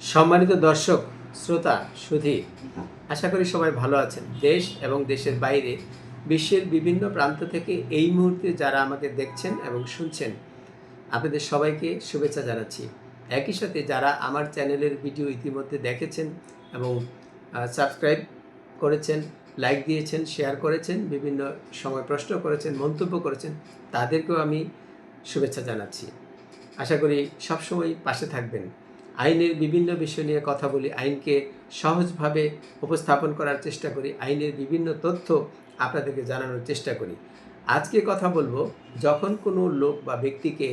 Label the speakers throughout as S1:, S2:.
S1: সম্মানিত দর্শক, শ্রোতা, সুধী, আশা করি সবাই ভালো আছেন। দেশ এবং দেশের বাইরে, বিশ্বের বিভিন্ন প্রান্ত থেকে এই মুহূর্তে যারা আমাকে দেখছেন এবং শুনছেন, আপনাদের সবাইকে শুভেচ্ছা জানাচ্ছি। একই সাথে যারা আমার চ্যানেলের ভিডিও ইতিমধ্যে দেখেছেন এবং সাবস্ক্রাইব করেছেন, লাইক দিয়েছেন, শেয়ার করেছেন, বিভিন্ন সময় প্রশ্ন করেছেন, মন্তব্য করেছেন, তাদেরকেও আমি শুভেচ্ছা জানাচ্ছি। আশা করি সবসময় পাশে থাকবেন। আইনের বিভিন্ন বিষয় নিয়ে কথা বলি, আইনকে সহজভাবে উপস্থাপন করার চেষ্টা করি, আইনের বিভিন্ন তথ্য আপনাদেরকে জানানোর চেষ্টা করি। আজকে কথা বলব, যখন কোনো লোক বা ব্যক্তিকে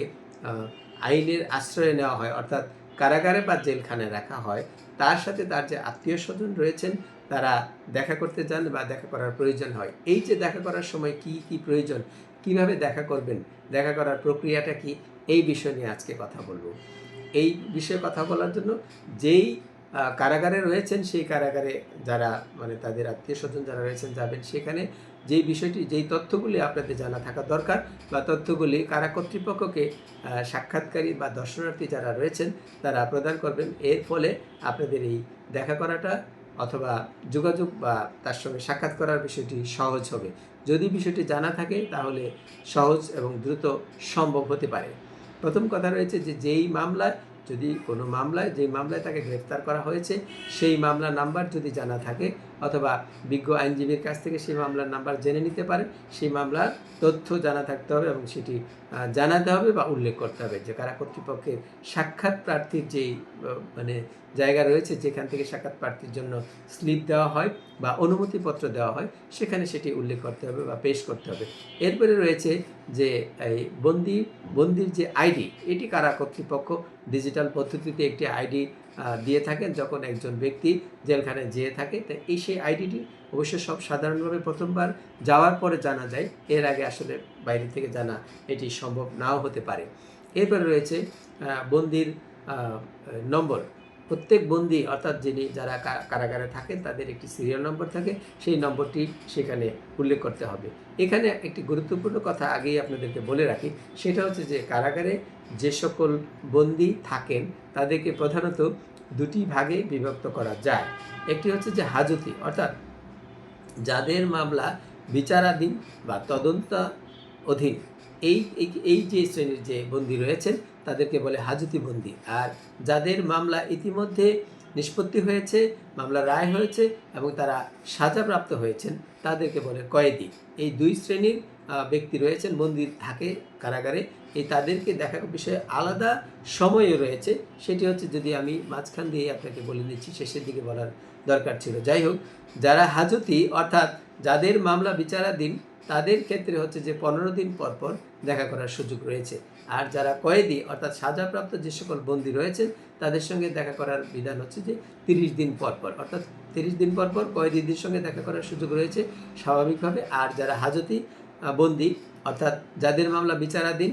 S1: আইনের আশ্রয় নেওয়া হয়, অর্থাৎ কারাগারে বা জেলখানায় রাখা হয়, তার সাথে তার যে আত্মীয় স্বজন রয়েছেন, তারা দেখা করতে যান বা দেখা করার প্রয়োজন হয়। এই যে দেখা করার সময় কি কি প্রয়োজন, কীভাবে দেখা করবেন, দেখা করার প্রক্রিয়াটা কি, এই বিষয় নিয়ে আজকে কথা বলব। এই বিষয়ে কথা বলার জন্য যেই কারাগারে রয়েছেন সেই কারাগারে যারা মানে তাদের আত্মীয় স্বজন যারা রয়েছেন যাবেন সেখানে যেই বিষয়টি, যেই তথ্যগুলি আপনাদের জানা থাকা দরকার বা তথ্যগুলি কারা কর্তৃপক্ষকে সাক্ষাৎকারী বা দর্শনার্থী যারা রয়েছেন তারা প্রদান করবেন। এর ফলে আপনাদের এই দেখা করাটা অথবা যোগাযোগ বা তার সঙ্গে সাক্ষাৎ করার বিষয়টি সহজ হবে। যদি বিষয়টি জানা থাকে তাহলে সহজ এবং দ্রুত সম্ভব হতে পারে। প্রথম কথা রয়েছে যে, যেই মামলায় যদি কোনো মামলায়, যেই মামলায় তাকে গ্রেফতার করা হয়েছে, সেই মামলার নাম্বার যদি জানা থাকে, অথবা বিজ্ঞ আইনজীবীর কাছ থেকে সেই মামলার নাম্বার জেনে নিতে পারেন সেই মামলার তথ্য জানা থাকতে হবে এবং সেটি জানাতে হবে বা উল্লেখ করতে হবে যে কারা কর্তৃপক্ষের সাক্ষাৎ প্রার্থীর যেই মানে জায়গা রয়েছে, যেখান থেকে সাক্ষাৎ প্রার্থীর জন্য স্লিপ দেওয়া হয় বা অনুমতিপত্র দেওয়া হয়, সেখানে সেটি উল্লেখ করতে হবে বা পেশ করতে হবে। এরপরে রয়েছে যে এই বন্দি, বন্দির যে আইডি, এটি কারা কর্তৃপক্ষ? ডিজিটাল পদ্ধতিতে একটি আইডি দিয়ে থাকেন যখন একজন ব্যক্তি জেলখানায় যেয়ে থাকে, তো এই সেই আইডিটি অবশ্য সব সাধারণভাবে প্রথমবার যাওয়ার পরে জানা যায়, এর আগে আসলে বাইরে থেকে জানা এটি সম্ভব নাও হতে পারে। এরপরে রয়েছে বন্দির নম্বর। প্রত্যেক বন্দি, অর্থাৎ যিনি যারা কারাগারে থাকেন, তাদের একটি সিরিয়াল নম্বর থাকে। সেই নম্বরটি সেখানে উল্লেখ করতে হবে। এখানে একটি গুরুত্বপূর্ণ কথা আগেই আপনাদেরকে বলে রাখি। সেটা হচ্ছে যে, কারাগারে যে সকল বন্দি থাকেন, তাদেরকে প্রধানত দুটি ভাগে বিভক্ত করা যায়। একটি হচ্ছে যে, হাজতি, অর্থাৎ যাদের মামলা বিচারাধীন বা তদন্ত অধীন এই- এই যে শ্রেণির যে বন্দী রয়েছেন তাদেরকে বলে হাজতি বন্দী। আর যাদের মামলা ইতিমধ্যে নিষ্পত্তি হয়েছে, মামলা রায় হয়েছে এবং তারা সাজাপ্রাপ্ত হয়েছেন, তাদেরকে বলে কয়েদি। এই দুই শ্রেণির ব্যক্তি রয়েছেন, বন্দি থাকে কারাগারে। এই তাদেরকে দেখার বিষয়ে আলাদা সময়ও রয়েছে। সেটি হচ্ছে যদি আমি মাঝখান দিয়ে আপনাকে বলে দিচ্ছি, শেষের দিকে বলার দরকার ছিল। যাই হোক, যারা হাজতি, অর্থাৎ যাদের মামলা বিচারাধীন, তাদের ক্ষেত্রে হচ্ছে যে পনেরো দিন পর পর দেখা করার সুযোগ রয়েছে। আর যারা কয়েদি, অর্থাৎ সাজাপ্রাপ্ত যে সকল বন্দী রয়েছেন, তাদের সঙ্গে দেখা করার বিধান হচ্ছে যে তিরিশ দিন পর পর, অর্থাৎ তিরিশ দিন পর পর কয়েদিদের সঙ্গে দেখা করার সুযোগ রয়েছে স্বাভাবিকভাবে। আর যারা হাজতি বন্দী, অর্থাৎ যাদের মামলা বিচারাধীন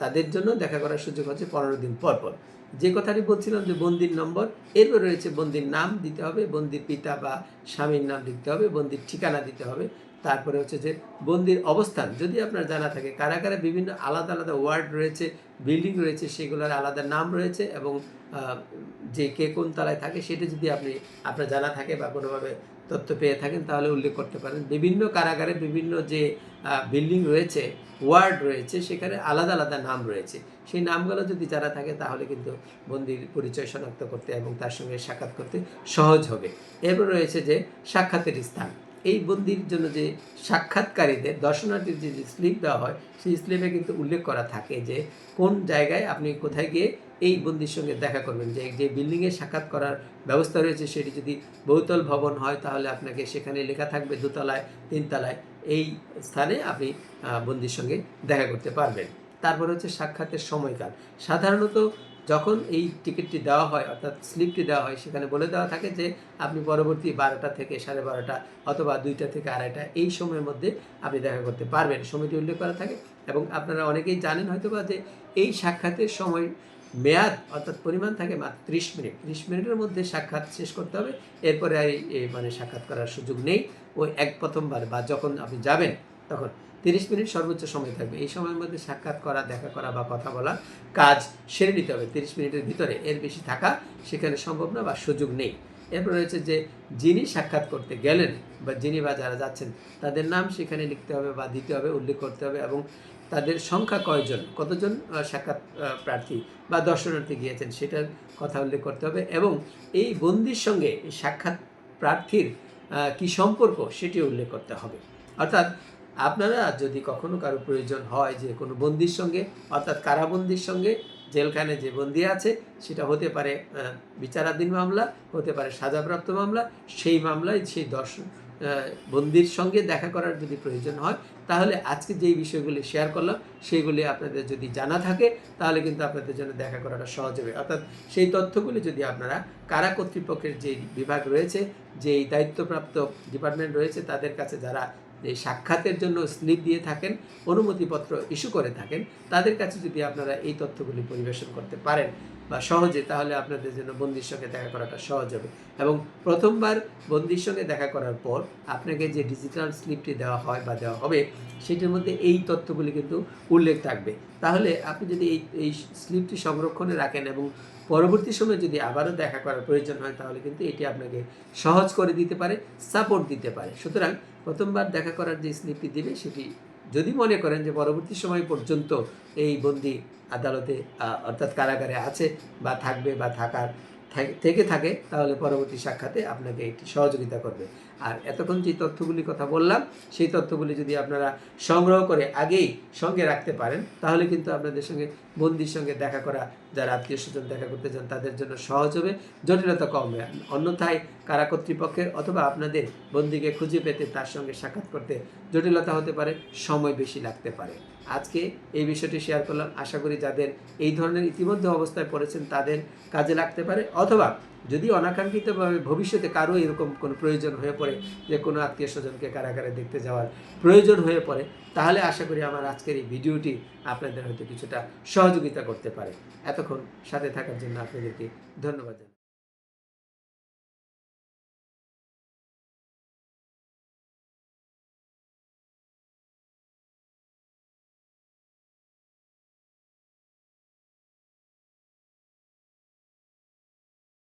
S1: তাদের জন্য দেখা করার সুযোগ হচ্ছে পনেরো দিন পর পর। যে কথাটি বলছিলাম যে বন্দির নম্বর, এরপর রয়েছে বন্দির নাম দিতে হবে, বন্দির পিতা বা স্বামীর নাম দিতে হবে, বন্দির ঠিকানা দিতে হবে। তারপরে হচ্ছে যে বন্দির অবস্থান। যদি আপনার জানা থাকে, কারাগারে বিভিন্ন আলাদা আলাদা ওয়ার্ড রয়েছে, বিল্ডিং রয়েছে, সেগুলোর আলাদা নাম রয়েছে এবং যে কে কোন তলায় থাকে সেটা যদি আপনি, আপনার জানা থাকে বা কোনোভাবে তথ্য পেয়ে থাকেন, তাহলে উল্লেখ করতে পারেন। বিভিন্ন কারাগারে বিভিন্ন যে বিল্ডিং রয়েছে, ওয়ার্ড রয়েছে, সেখানে আলাদা আলাদা নাম রয়েছে। সেই নামগুলো যদি জানা থাকে, তাহলে কিন্তু বন্দির পরিচয় শনাক্ত করতে এবং তার সঙ্গে সাক্ষাৎ করতে সহজ হবে। এরপর রয়েছে যে সাক্ষাতের স্থান। এই বন্দির জন্য যে সাক্ষাৎকারীদের, দর্শনার্থীর যে স্লিপ দেওয়া হয়, সেই স্লিপে কিন্তু উল্লেখ করা থাকে যে কোন জায়গায় আপনি কোথায় গিয়ে এই বন্দির সঙ্গে দেখা করবেন। যে যে বিল্ডিংয়ে সাক্ষাৎ করার ব্যবস্থা রয়েছে, সেটি যদি বহুতল ভবন হয়, তাহলে আপনাকে সেখানে লেখা থাকবে দোতলায়, তিনতলায়। এই স্থানে আপনি বন্দির সঙ্গে দেখা করতে পারবেন। তারপর হচ্ছে সাক্ষাতের সময়কাল। সাধারণত যখন এই টিকিটটি দেওয়া হয়, অর্থাৎ স্লিপটি দেওয়া হয়, সেখানে বলে দেওয়া থাকে যে, আপনি পরবর্তী বারোটা থেকে সাড়ে বারোটা অথবা দুইটা থেকে আড়াইটা এই সময়ের মধ্যে আপনি দেখা করতে পারবেন। সময়টি উল্লেখ করা থাকে এবং আপনারা অনেকেই জানেন হয়তো বা যে, এই সাক্ষাতের সময় মেয়াদ অর্থাৎ পরিমাণ থাকে মাত্র ত্রিশ মিনিট। ত্রিশ মিনিটের মধ্যে সাক্ষাৎ শেষ করতে হবে। এরপরে আর মানে সাক্ষাৎ করার সুযোগ নেই। ওই এক প্রথমবার বা যখন আপনি যাবেন, তখন তিরিশ মিনিট সর্বোচ্চ সময় থাকবে। এই সময়ের মধ্যে সাক্ষাৎ করা, দেখা করা বা কথা বলা কাজ সেরে নিতে হবে। তিরিশ মিনিটের ভিতরে এর বেশি থাকা সেখানে সম্ভব না বা সুযোগ নেই। এরপর রয়েছে যে যিনি সাক্ষাৎ করতে গেলেন বা যিনি বা যারা যাচ্ছেন, তাদের নাম সেখানে লিখতে হবে বা দিতে হবে, উল্লেখ করতে হবে এবং তাদের সংখ্যা কয়জন, কতজন সাক্ষাৎ প্রার্থী বা দর্শনার্থী গিয়েছেন সেটার কথা উল্লেখ করতে হবে এবং এই বন্দির সঙ্গে সাক্ষাৎ প্রার্থীর কি সম্পর্ক সেটি উল্লেখ করতে হবে। অর্থাৎ আপনারা যদি কখনো কারও প্রয়োজন হয় যে কোনো বন্দির সঙ্গে, অর্থাৎ কারাবন্দির সঙ্গে জেলখানে যে বন্দি আছে, সেটা হতে পারে বিচারাধীন মামলা, হতে পারে সাজাপ্রাপ্ত মামলা, সেই মামলায় সেই দর্শন বন্দির সঙ্গে দেখা করার যদি প্রয়োজন হয়, তাহলে আজকে যেই বিষয়গুলি শেয়ার করলাম সেইগুলি আপনাদের যদি জানা থাকে, তাহলে কিন্তু আপনাদের জন্য দেখা করাটা সহজ হবে। অর্থাৎ সেই তথ্যগুলি যদি আপনারা, কারা কর্তৃপক্ষের যে বিভাগ রয়েছে, যেই দায়িত্বপ্রাপ্ত ডিপার্টমেন্ট রয়েছে, তাদের কাছে যারা এই সাক্ষাতের জন্য স্লিপ দিয়ে থাকেন, অনুমতিপত্র ইস্যু করে থাকেন, তাদের কাছে যদি আপনারা এই তথ্যগুলি পরিবেশন করতে পারেন বা সহজে, তাহলে আপনাদের জন্য বন্দির সঙ্গে দেখা করাটা সহজ হবে। এবং প্রথমবার বন্দির সঙ্গে দেখা করার পর আপনাকে যে ডিজিটাল স্লিপটি দেওয়া হয় বা দেওয়া হবে, সেটির মধ্যে এই তথ্যগুলি কিন্তু উল্লেখ থাকবে। তাহলে আপনি যদি এই এই স্লিপটি সংরক্ষণে রাখেন এবং পরবর্তী সময়ে যদি আবারও দেখা করার প্রয়োজন হয়, তাহলে কিন্তু এটি আপনাকে সহজ করে দিতে পারে সাপোর্ট দিতে পারে। সুতরাং প্রথমবার দেখা করার যে স্লিপটি দিবে, সেটি যদি মনে করেন যে পরবর্তী সময় পর্যন্ত এই বন্দি আদালতে অর্থাৎ কারাগারে আছে বা থাকবে বা থাকার থাক- থেকে, তাহলে পরবর্তী সাক্ষাতে আপনাকে এটি সহযোগিতা করবে। আর এতক্ষণ যে তথ্যগুলির কথা বললাম, সেই তথ্যগুলি যদি আপনারা সংগ্রহ করে আগেই সঙ্গে রাখতে পারেন, তাহলে কিন্তু আপনাদের সঙ্গে বন্দির সঙ্গে দেখা করা, যারা আত্মীয় স্বজন দেখা করতে চান, তাদের জন্য সহজ হবে, জটিলতা কমবে অন্যথায় কারা কর্তৃপক্ষের অথবা আপনাদের বন্দিকে খুঁজে পেতে তার সঙ্গে সাক্ষাৎ করতে জটিলতা হতে পারে, সময় বেশি লাগতে পারে। আজকে এই বিষয়টি শেয়ার করলাম। আশা করি যাদের এই ধরনের ইতিমধ্যে অবস্থায় পড়েছেন, তাদের কাজে লাগতে পারে, অথবা যদি অনাকাঙ্ক্ষিতভাবে ভবিষ্যতে কারও এরকম কোনো প্রয়োজন হয়ে পড়ে, যে কোনো আত্মীয় স্বজনকে কারাগারে দেখতে যাওয়ার প্রয়োজন হয়ে পড়ে, তাহলে আশা করি আমার আজকের এই ভিডিওটি আপনাদের হয়তো কিছুটা সহযোগিতা করতে পারে। এতক্ষণ সাথে থাকার জন্য আপনাদেরকে ধন্যবাদ